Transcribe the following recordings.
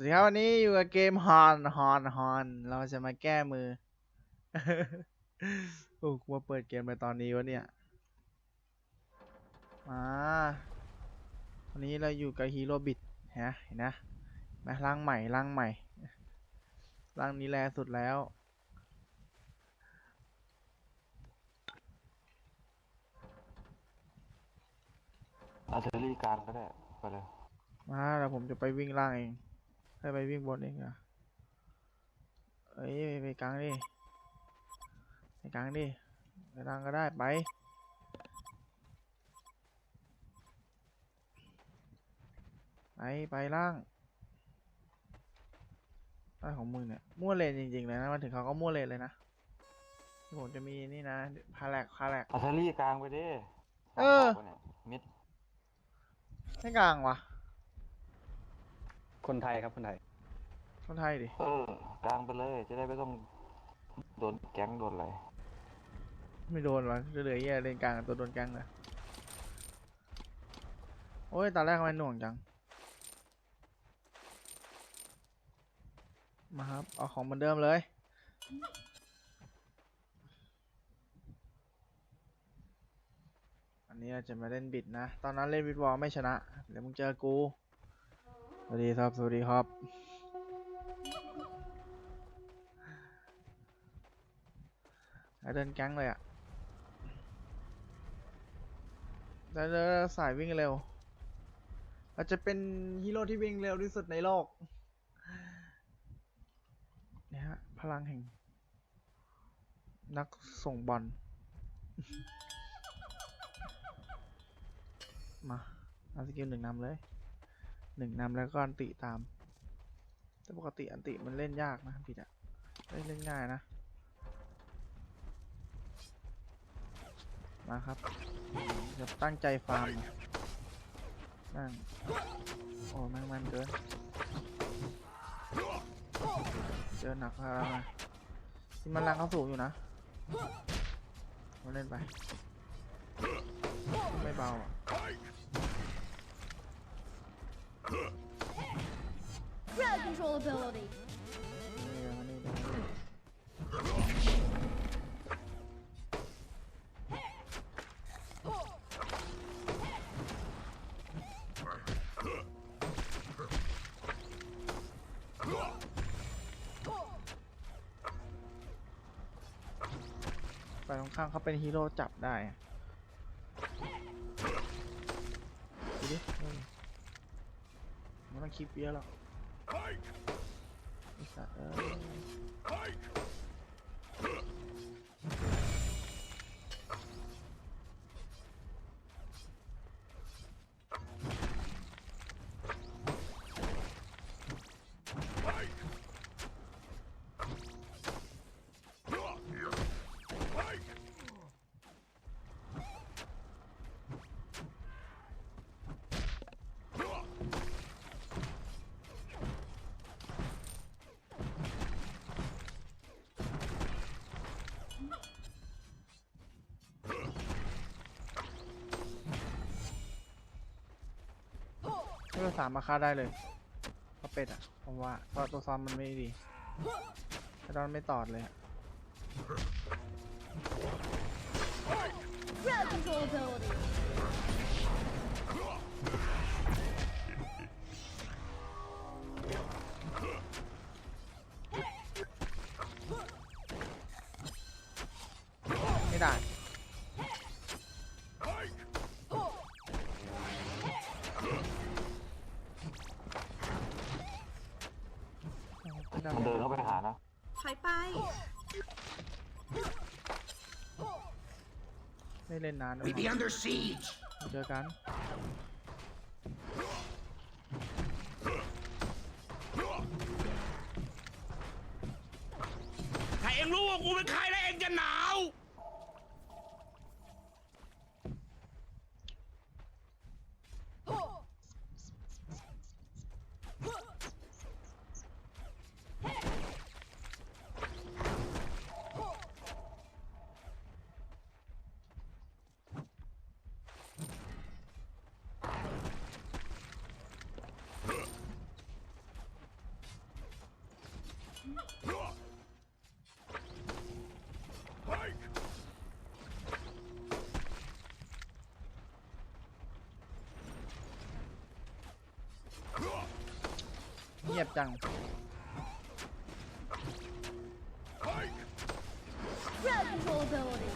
วัสดีครับวันนี้อยู่กับเกมฮอนฮอนฮอนเราจะมาแก้มือโอ้กูมาเปิดเกมไปตอนนี้วะเนี่ยมาวันนี้เราอยู่กับฮีโร่บิดฮะเห็นนะมาร่างใหม่ร่างใหม่ร่างนี้แลสุดแล้วอาร์เทอรี่กลางก็ได้ไปเลยมาเดี๋ยวผมจะไปวิ่งล่างเอง ให้ไปวิ่งบนเองเหรอเอ้ยไปไปกลางดิไปกลางดิไปล่างก็ได้ไปไปไปล่างอะไรของมึงเนี่ยมั่วเลนจริงๆเลยนะมาถึงเขาก็มั่วเลนเลยนะที่ผมจะมีนี่นะพาแลกพาแลกอาร์เทอรี่กลางไปดิเออสงคนนี่ยมิดไม่กลางวะ คนไทยครับคนไทย คนไทยดิ เออกลางไปเลย จะได้ไม่ต้องโดนแก๊งโดนอะไร ไม่โดนวะเหลือๆเหี้ยเลนกลางกับตัวโดนแกล้งเลยโอ้ยตอนแรกทำไมหน่วงจัง มาครับ เอาของเหมือนเดิมเลย อันนี้เราจะมาเล่นบิดนะ ตอนนั้นเล่นบิดวอลไม่ชนะ เดี๋ยวมึงเจอกูส วัสดีครับ สวัสดีครับแล้เดินแก๊งเลยอะแล้วสายวิ่งเร็วเราจะเป็นฮีโร่ที่วิ่งเร็วที่สุดในโลกเนี่ยฮะ พลังแห่ง นักส่งบอล มาเอาสกิลหนึ่งนำเลย หนึ่งนำแล้วก็อันติตาม แต่ปกติอันติมันเล่นยากนะผิดอะเล่นเล่นง่ายนะ มาครับจะตั้งใจฟาร์มนั่งโอ้แม่งมันเกินเจอหนักแล้วนะที่มันลังเขาสูงอยู่นะมาเล่นไป ไม่เบาอะ Crowd control ability. ไปตรงข้างเขาเป็นฮีโร่จับได้ดูดิ ไมันต้องคิดเยอะหรอกไอ้สัตว์เอ้ย เลือกสามมาฆ่าได้เลยเพราะเป็ดอะผมว่าเพราะตัวซ้อมมันไม่ดีถ้าตอนไม่ตอดเลยอะ Crowd control ability. เล่นนานนะ We be under siege. เจอกันถ้าเองรู้ว่ากูเป็นใครแล้วเองจะหนาว ม จัง Crowd control ability.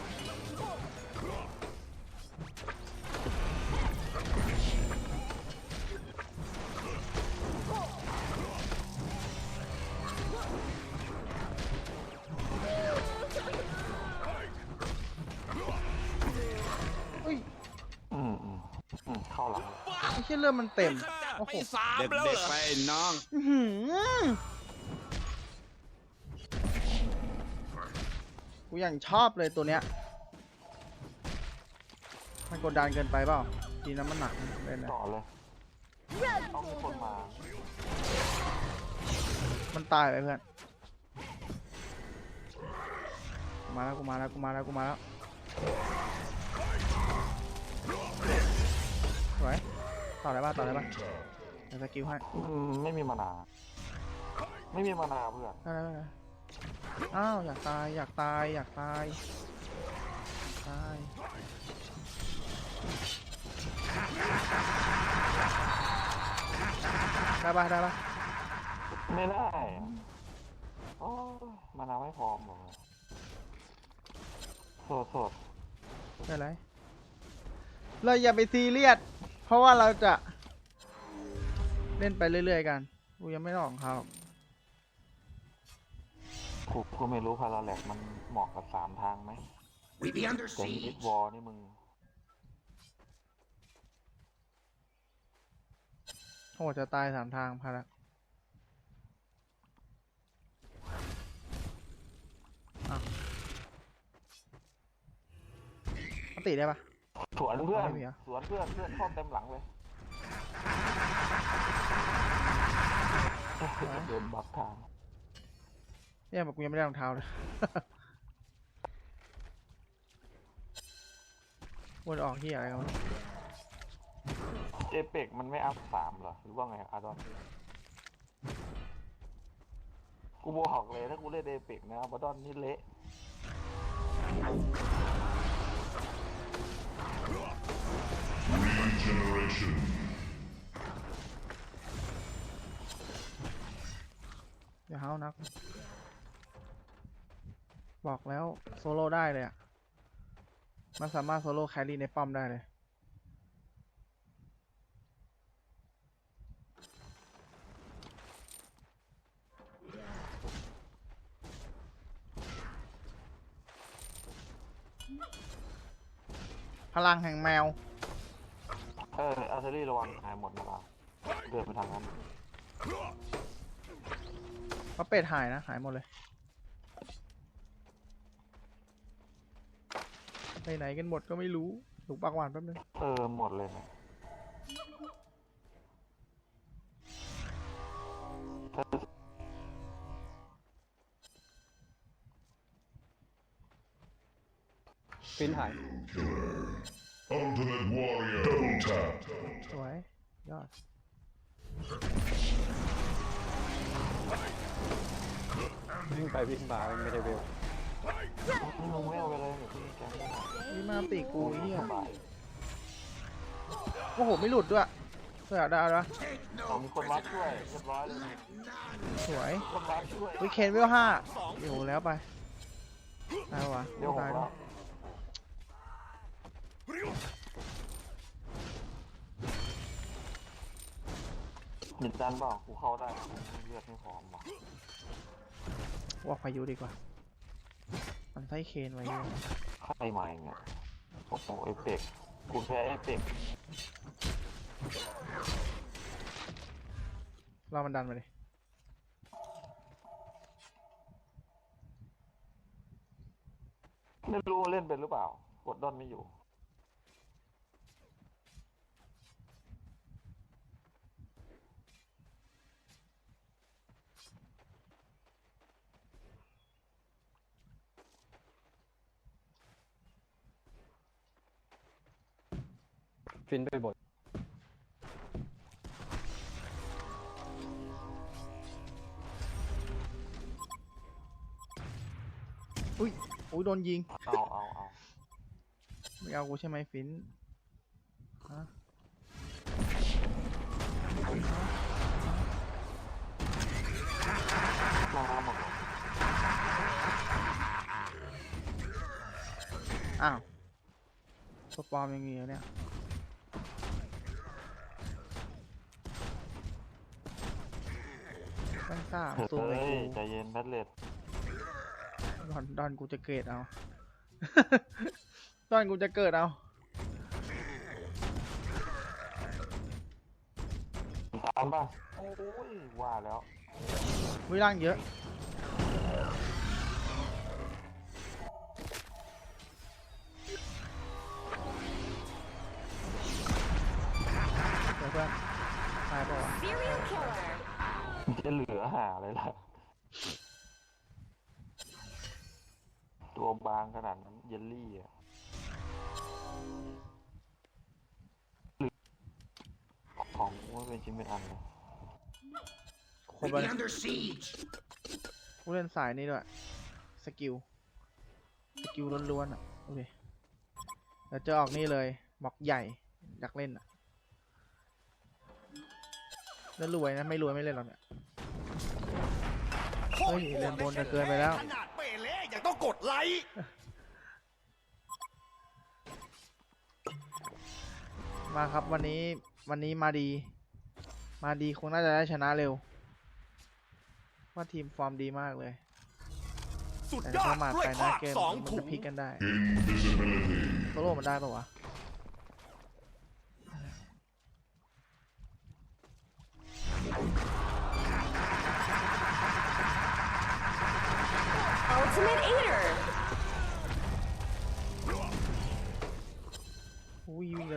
อุ้ยอืมอืมอืมเข้าหลังไม่ใช่เรื่องมันเต็มโอ้โห ไปสามแล้วเหรอไปน้อง อื้อหือกูยังชอบเลยตัวเนี้ย มันกดดันเกินไปเปล่าทีนั้นมันหนักเล่นนะต่อเลย Crowd ต้องมี control คนมา ability. มันตายไปเพื่อนมาแล้วกูมาแล้วกูมาแล้วกูมาแล้วสวย ต่อได้ป่ะต่อได้ป่ะเดี๋ยวสกิลให้อืมไม่มีมานา ไม่มีมานาเพื่อนได้ได้ได้อ้าวอยากตายอยากตายอยากตายอยากตายได้ป่ะได้ป่ะไม่ได้โอ้ยมานาไม่พร้อมหรอกโสดโสดไม่เป็นไรเราอย่าไปซีเรียส เพราะว่าเราจะ เล่นไปเรื่อยๆกัน กูยังไม่ได้ออกของเขากูกูไม่รู้พาราแลกมันเหมาะกับสามทางไหม We be under แต่มิด siege. วอลนี่มึง โหจะตายสามทางพาละอะอันติได้ปะ สวนเพื่อนไม่มีเหรอสวนเพื่อนเพื่อนเข้าเต็มหลังเลย โดนบักทางเนี่ยแบบกูยังไม่ได้รองเท้าเลยวนออกที่อะไรกันวะเอเปกมันไม่อัพสามเหรอ หรือว่าไงอาดอนกูบอกเลยถ้ากูเล่นเอเปกนะอาดอนนี่เละ อย่าเฮานัก บอกแล้วโซโล่ได้เลยอะ มันสามารถโซโล่แครี่ในป้อมได้เลย พลังแห่งแมว เอออาร์เทอรี่ระวังหายหมดนะเราเดินไปทางนั้นเพราะเป็ดหายนะ หายหมดเลยไปไหนกันหมดก็ไม่รู้ถูกปากหวานแป๊บนึงเออหมดเลยนะเออฟินหาย Ultimate Warrior. Double tap. สวยยอด วิ่งไปวิ่งมาไม่ได้เวลนี่มึงไม่เอาไปเลยเดี๋ยวพี่แกไม่ได้นี่มาตีกูไอ้เฮียสบายโอ้โห ไม่หลุดด้วยเสือดาวนะเอามีคนรักช่วยเรียบร้อยเลย สวยคนรักช่วยวิเคนเวลห้าโอ้โหแล้วไปตายวะเดี๋ยวหตากยแล้แล้วว หนิดดันเปล่ากูเข้าได้เลือดไม่พร้อมว่ะว่าพายุดีกว่า มันไส้เคนไว้เยอะใครใหม่เนี่ยโอ้โหเอฟเฟกต์กูแพ้เอฟเฟกต์เรามันดันมาดิไม่รู้เล่นเป็นหรือเปล่า กดดอนไม่อยู่ ฟินไปบดอุ้ยอุ้ยโดนยิง เอาเอาเอาไม่เอากูใช่ไหมฟินฮะมาหมดอ้าวตัวปลอมยังมีเหรอเนี่ย ตั้งซ่าซูมเฮ้เลยยกูใจเย็นแพทเลตดอนดอนกูจะเกิดเอา ดอนกูจะเกิดเอาตามป่ะโอ้ยว่าแล้ววิร่างเยอะเดี๋ยวเพื่อนตายเปล่าวะ Serial killer. จะเหลือหาอะไรล่ะ ตัวบางขนาดนั้นเยลลี่อะหรือของว่าเป็นชิ้นเป็นอันเลยครบ We แล้ว be under siege. ผู้เล่นสายนี่ด้วย สกิล สกิลล้วนๆอะ โอเคเดี๋ยวจะออกนี่เลยม็อกใหญ่อยากเล่นอะ แล้วรวยนะ ไม่รวยไม่เล่นหรอกเนี่ย เฮ้ยเล่นบนจะเกินไปแล้ว ขนาดเปเล่ยังต้องกดไลค์มาครับวันนี้วันนี้มาดี มาดีคงน่าจะได้ชนะเร็ว ว่าทีมฟอร์มดีมากเลย สุดแต่ยอถ้าดมาด้วยไปหคน้าราบเกมสองมันถุจะงพลิกกันได้โซโล่มันได้ปะวะ Ultimate Eater. อุ้ยวิ่ง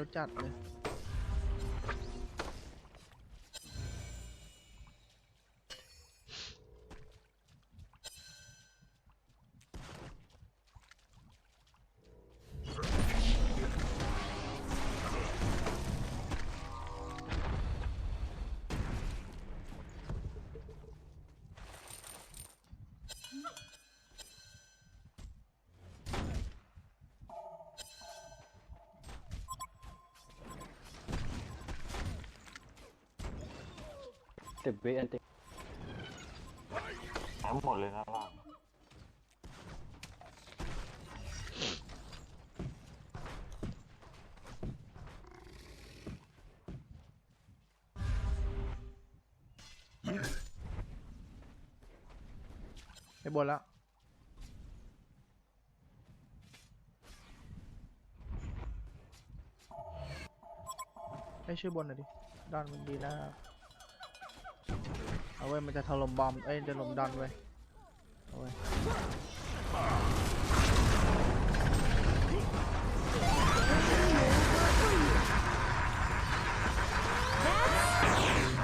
สิบวิอันติทั้งหมดเลยนะล่างไปบนแล้ว ให้ช่วยบนหน่อยดิดอนมันดีแล้ว เอาไว้ยมันจะถล่มบอมเอ้ยจะถล่มดอนไว้ยเอาไว้ย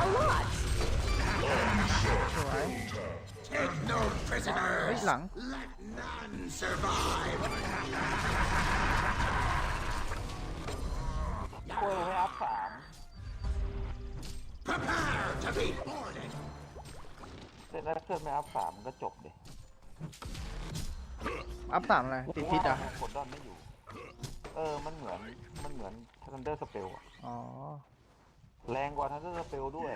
A lot. สวย Take no เฮ้ย prisoners. หลัง Let none survive. ช่วยให้อัพสาม Prepare to be boarded. เสร็จแล้วเกิดไม่อัพสามก็จบเลยอัพสามอะไรติดพิษอะกดดอนไม่อยู่ เออ มันเหมือน มันเหมือนทันเดอร์สเปลอะอ๋อ แรงกว่าทันเดอร์สเปลด้วย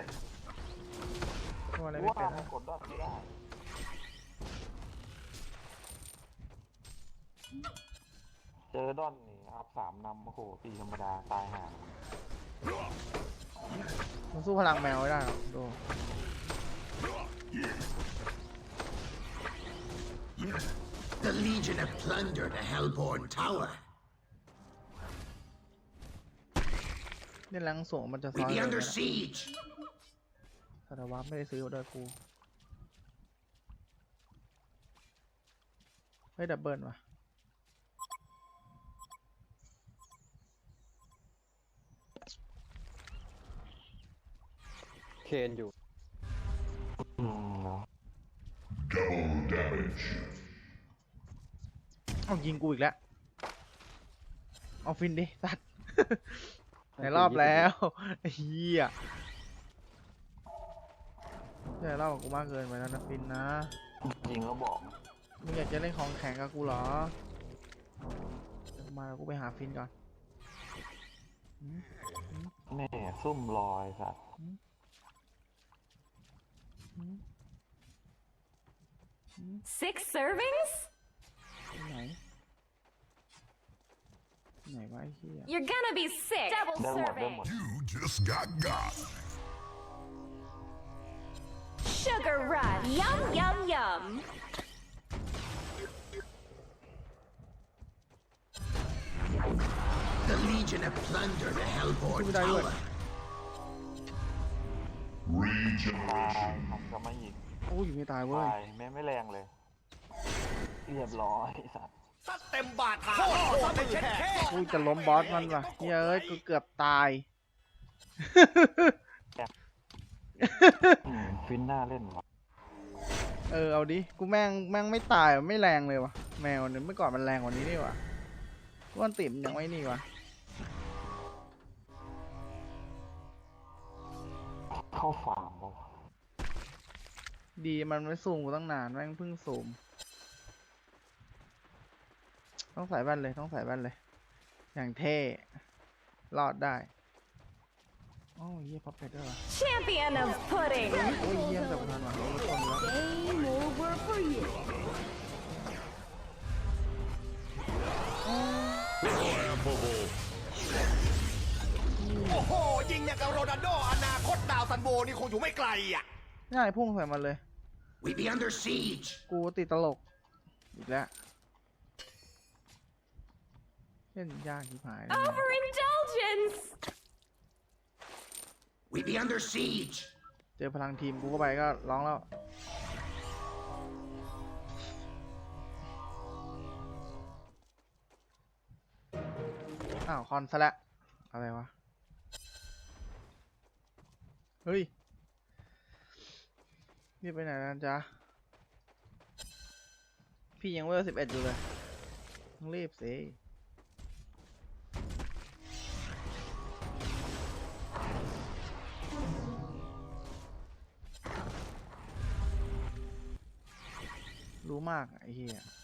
ทำอะไรไม่ว่าเป็นมันนะกดดอนไม่ได้เจอดอนนี่อัพสามนำโอ้โหตีธรรมดาตายห่ามันสู้พลังแมวไม่ได้หรอกดู The Legion have plundered a Hellborn tower. เล่นแรงสูงมันจะซ้ We อน be เลย under นะ siege. สารวัตรไม่ได้ซื้อโดยกูเฮ้ยดับเบิลว่ะ เคนอยู่ อืมเนาะเอายิงกูอีกแล้ว เอาฟินดิสัตว์ ในรอบแล้วไอ้เฮียใช่รอบกับกูมากเกินไปแล้วนะฟินนะยิงแล้วบอก มึงอยากจะเล่นของแข็งกับกูเหรอเดี๋ยวกูมาเดี๋ยวกูไปหาฟินก่อน แม่ซุ่มลอยสัตว์ Six servings? ที่ไหนไหนวะไอ้เหี้ย You're gonna be sick. Double ได้หมดได้หมด serving. You just got got. Sugar rush. Yum, yum, yum. The Legion have plundered the Hellborn Who would I do it? Tower. ตายมันก็ไม่ยิงโอ้ยไม่ตายเว้ยตายแม่ไม่แรงเลยเรียบร้อยไอ้สัตว์กูจะล้มบอสมันว่ะเฮ้ยเอ้ยกูเกือบตาย อืมฟินหน้าเล่นวะเออเอาดิ กูแม่งแม่งไม่ตายว่ะไม่แรงเลยวะแมวเนี่ยเมื่อก่อนมันแรงกว่านี้นี่วะกูวันติ่มนยังไม่นี่วะ เข้าฟาร์มบอกดีมันไม่ซูมกูตั้งนานแม่งเพิ่งซูมต้องใส่แว่นเลยต้องใส่แว่นเลย อย่างเท่รอดได้โอ้ยเยี่ยพับเพชรด้วยวะ Champion of pudding. โอ้ยเยี่ยมแต่พันว่ะโอ้ยคนแล้ว Game over for you. โอ้โหยิงอย่างกับโรนัลโดอนาคตดาว ซันโบนี่คงอยู่ไม่ไกลอะ ง่ายพุ่งใส่มันเลย We be under siege. กูติดตลก อีกแล้วเล่นยากที่หายเลย Overindulgence. We be under siege. เจอพลังทีมกูเข้าไปก็ร้องแล้ว อ้าว คอนซะและ อะไรวะ เฮ้ยพี่ไปไหนกันจ๊ะ พี่ยังเวลสิบเอ็ดอยู่เลยต้องรีบสิรู้มากไอ้เหี้ย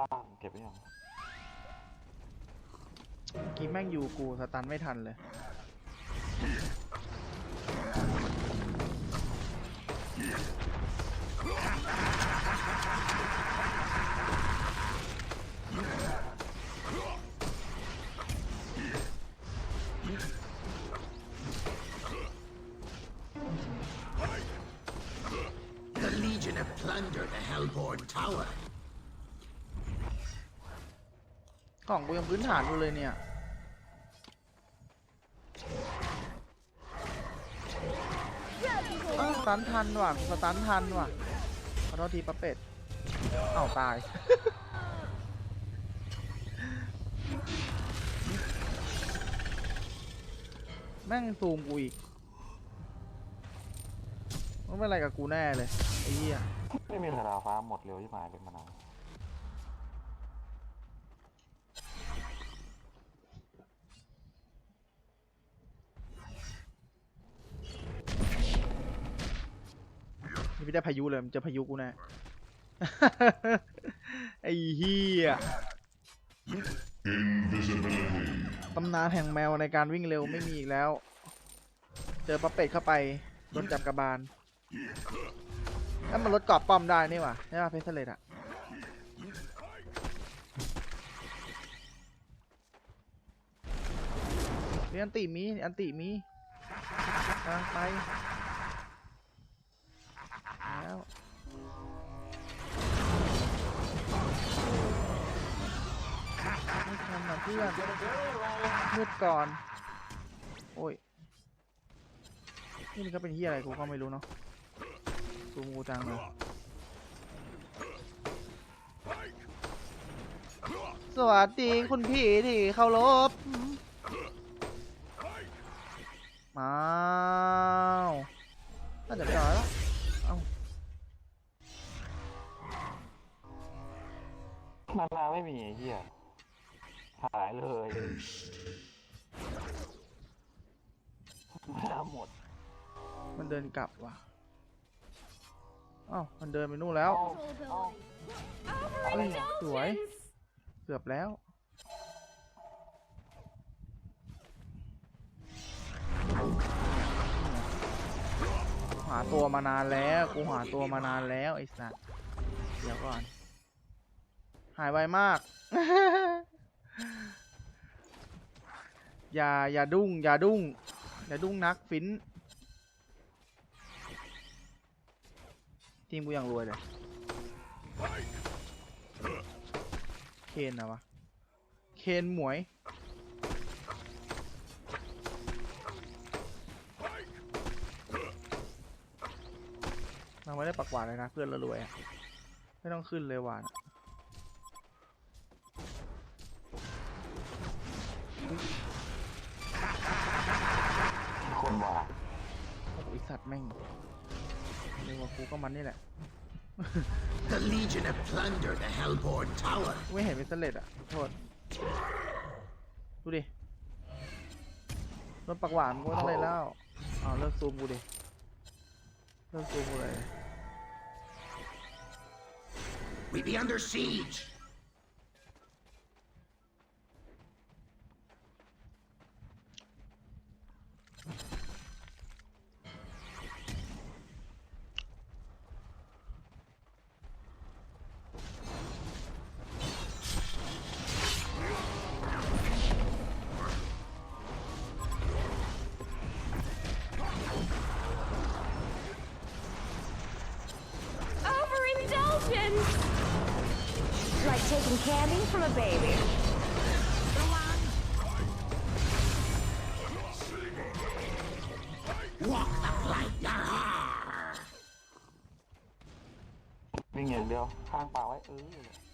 ล่างเก็บไว้ยังเมื่อกี้แม่งอยู่กูสตันไม่ทันเลย The Legion have plundered the Hellborn Tower. กล่องกูยังพื้นฐานอยู่เลยเนี่ยอ้าวสตันทันว่ะสตันทันว่ะขอโทษทีปะเป็ดเอ้าตาย แม่งซูมกูอีกมันเป็นอะไรกับกูแน่เลยไอ้เหี้ยไม่มีธนาฟ้าหมดเร็วที่หมายเลยมานาน ไม่ได้พายุเลยมันเจะพายุกูแน่ ไอ้เหี้ยตำนานแห่งแมวในการวิ่งเร็วไม่มีอีกแล้ว เจอปะเป็ดเข้าไปโดนจับกระบาลนั่นมันลดกรอบป้อมได้นี่หว่าใช่ป่ะเพชรเลตอะมีอันติมี อันติมีกำลังไป แล้วไม่ทันนะเพื่อนมืดก่อน โอ้ย นี่มันก็เป็นเฮียอะไรกูก็ไม่รู้เนาะซูมูจังเลยสวัสดีคุณพี่ที่เคารพมาน่าจะไม่ได้แล้ว ไม่มีไอ้เหี้ยหายเลยมานาหมดมันเดินกลับว่ะอ้าวมันเดินไปนู่นแล้วสวยเกือบแล้ว หาตัวมานานแล้ว กูหาตัวมานานแล้วไอ้สัสเดี๋ยวก่อน หายไวมาก อย่าอย่าดุ้งอย่าดุ้งอย่าดุ้งนักฟินทีมกูยังรวยเลยเคนนะวะเคนหมวยเราไม่ได้ปักหวานเลยนะเพื่อนเรารวยไม่ต้องขึ้นเลยหวาน กว่ากูก็มันนี่แหละ The Legion have plundered the Hellborn Tower. กูไม่เห็นเป็นสเลดอะโทษ ดูดิรถปักหวานกูไม่ต้องเลยแล้วอ้าวเลิกซูมกูดิเลิกซูมกูเลย We be under siege. เดียวข้างปากไว้เออ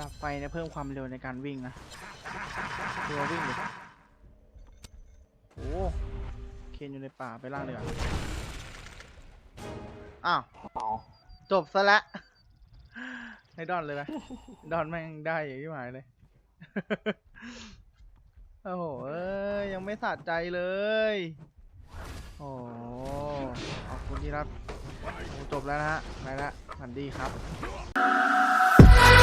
ดับไฟเนี่ยเพิ่มความเร็วในการวิ่งนะดูว่าวิ่งดิโอ้เคนอยู่ในป่าไปล่างเลยอะอ้าวจบซะแล้วให้ดอนเลยไหมดอนแม่งได้อย่างที่หมายเลย โอ้โหเอ้ยยังไม่สะใจเลย โอ้ขอบคุณที่รับจบแล้วนะฮะไปละสวัสดีครับ Yeah.